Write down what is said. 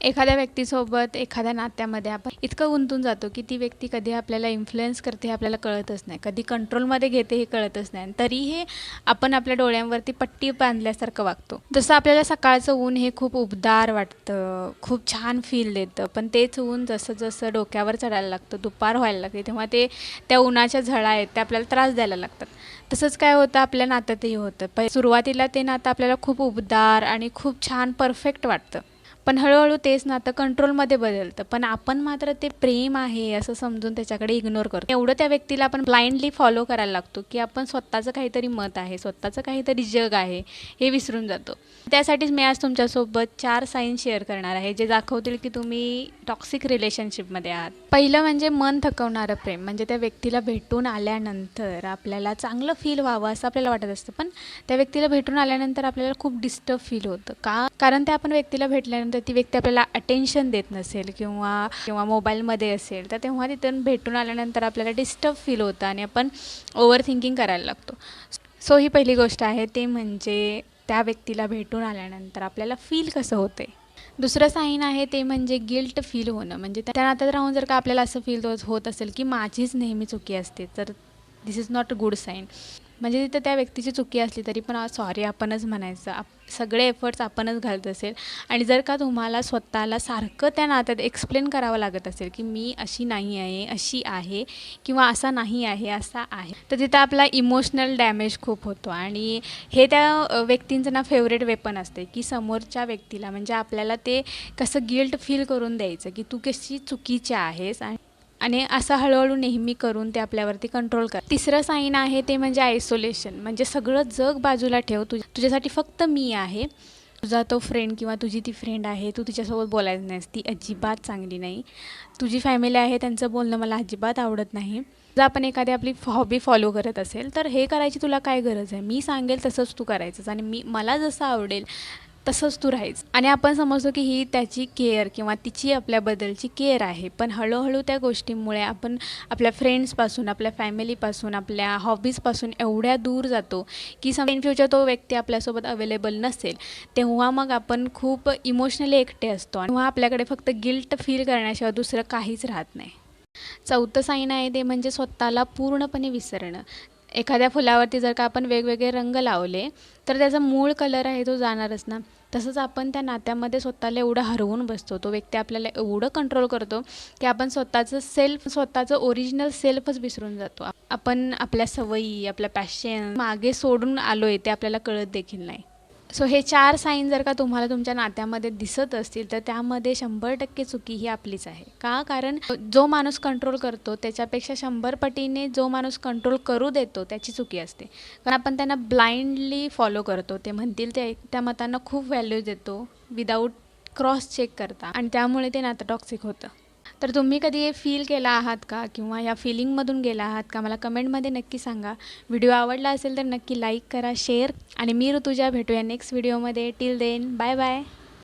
एखाद्या व्यक्तीसोबत एखाद्या नात्यामध्ये आपण इतकं गुंतून जातो की ती व्यक्ती कधी आपल्याला इन्फ्लुएन्स करते हे आपल्याला कळतच नाही. कधी कंट्रोलमध्ये घेते हे कळतच नाही. आणि तरीही आपण आपल्या डोळ्यांवरती पट्टी बांधल्यासारखं वागतो. जसं आपल्याला सकाळचं ऊन हे खूप उबदार वाटतं खूप छान फील देतं पण तेच ऊन जसं जसं डोक्यावर चढायला लागतं दुपार व्हायला लागते तेव्हा ते त्या उन्हाच्या झळा आहेत त्या आपल्याला त्रास द्यायला लागतात. तसंच काय होतं आपल्या नात्यातही होतं. प सुरुवातीला ते नातं आपल्याला खूप उबदार आणि खूप छान परफेक्ट वाटतं. पण हळूहळू तेच नातं कंट्रोलमध्ये बदलतं. पण आपण मात्र ते प्रेम आहे असं समजून त्याच्याकडे इग्नोर करतो. एवढं त्या व्यक्तीला आपण ब्लाइंडली फॉलो करायला लागतो की आपण स्वतःचं काहीतरी मत आहे स्वतःचं काहीतरी जग आहे हे विसरून जातो. त्यासाठीच मी आज तुमच्यासोबत चार साईन शेअर करणार आहे जे दाखवतील की तुम्ही टॉक्सिक रिलेशनशिपमध्ये आहात. पहिलं म्हणजे मन थकवणारं प्रेम म्हणजे त्या व्यक्तीला भेटून आल्यानंतर आपल्याला चांगलं फील व्हावं असं आपल्याला वाटत असतं. पण त्या व्यक्तीला भेटून आल्यानंतर आपल्याला खूप डिस्टर्ब फील होतं. का? कारण त्या आपण व्यक्तीला भेटल्यानंतर ती व्यक्ती आपल्याला अटेन्शन देत नसेल किंवा किंवा मोबाईलमध्ये असेल तर तेव्हा तिथून भेटून आल्यानंतर आपल्याला डिस्टर्ब फील होतं आणि आपण ओव्हर थिंकिंग करायला लागतो. सो ही पहिली गोष्ट आहे ते म्हणजे त्या व्यक्तीला भेटून आल्यानंतर आपल्याला फील कसं होते दुसरं साईन आहे ते म्हणजे गिल्ट फील होणं. म्हणजे त्या नात्यात राहून जर का आपल्याला असं फील होत असेल की माझीच नेहमी चुकी असते तर this is not a good sign म्हणजे तिथं त्या व्यक्तीची चुकी असली तरी पण सॉरी आपणच म्हणायचं. आप सगळे एफर्ट्स आपणच घालत असेल. आणि जर का तुम्हाला स्वतःला सारखं त्या नात्यात एक्सप्लेन करावं लागत असेल की मी अशी नाही आहे अशी आहे किंवा असा नाही आहे असा आहे. तर तिथं आपला इमोशनल डॅमेज खूप होतो. आणि हे त्या व्यक्तींचं ना फेवरेट वेपन असते की समोरच्या व्यक्तीला म्हणजे आपल्याला ते कसं गिल्ट फील करून द्यायचं की तू कशी चुकीची आहेस? आणि आणि असं हळूहळू नेहमी करून ते आपल्यावरती कंट्रोल कर. तिसरं साईन आहे ते म्हणजे आयसोलेशन म्हणजे सगळं जग बाजूला ठेव. तुझ तुझ्यासाठी फक्त मी आहे. तुझा तो फ्रेंड किंवा तुझी ती फ्रेंड आहे तू तिच्यासोबत बोलायचं नाहीस. ती अजिबात चांगली नाही. तुझी फॅमिली आहे त्यांचं बोलणं मला अजिबात आवडत नाही. जर आपण एखादी आपली हॉबी फॉलो करत असेल तर हे करायची तुला काय गरज आहे? मी सांगेल तसंच तू करायचंच आणि मी मला जसं आवडेल तसंच तू राहायचं. आणि आपण समजतो की ही त्याची केअर किंवा तिची आपल्याबद्दलची केअर आहे. पण हळूहळू त्या गोष्टींमुळे आपण आपल्या फ्रेंड्सपासून आपल्या फॅमिलीपासून आपल्या हॉबीजपासून एवढ्या दूर जातो की सम इन फ्युचर तो व्यक्ती आपल्यासोबत अवेलेबल नसेल तेव्हा मग आपण खूप इमोशनली एकटे असतो आणि तेव्हा आपल्याकडे फक्त गिल्ट फील करण्याशिवाय दुसरं काहीच राहत नाही. चौथं साईन आहे ते म्हणजे स्वतःला पूर्णपणे विसरणं. एखाद्या फुलावरती जर का आपण वेगवेगळे रंग लावले तर त्याचा मूळ कलर आहे तो जाणारच ना. तसंच आपण त्या नात्यामध्ये स्वतःला एवढं हरवून बसतो. तो व्यक्ती आपल्याला एवढं कंट्रोल करतो की आपण स्वतःचं सेल्फ स्वतःचं ओरिजिनल सेल्फच विसरून जातो. आपण आपल्या सवयी आपल्या पॅशन मागे सोडून आलो आहे ते आपल्याला कळत देखील नाही. सो हे चार साईन जर का तुम्हाला तुमच्या नात्यामध्ये दिसत असतील तर त्यामध्ये शंभर टक्के चुकी ही आपलीच आहे. का? कारण जो माणूस कंट्रोल करतो त्याच्यापेक्षा शंभर पटीने जो माणूस कंट्रोल करू देतो त्याची चुकी असते. कारण आपण त्यांना ब्लाइंडली फॉलो करतो. ते म्हणतील ते त्या मतांना खूप व्हॅल्यू देतो विदाऊट क्रॉस चेक करता. आणि त्यामुळे ते नातं टॉक्सिक होतं. तर तुम्ही कधी हे फील केला आहात का? किंवा या फिलिंगमधून गेला आहात का? मला कमेंटमध्ये नक्की सांगा. व्हिडिओ आवडला असेल तर नक्की लाईक करा शेअर आणि मी ऋतुजा भेटूया नेक्स्ट व्हिडिओमध्ये टिल देन बाय बाय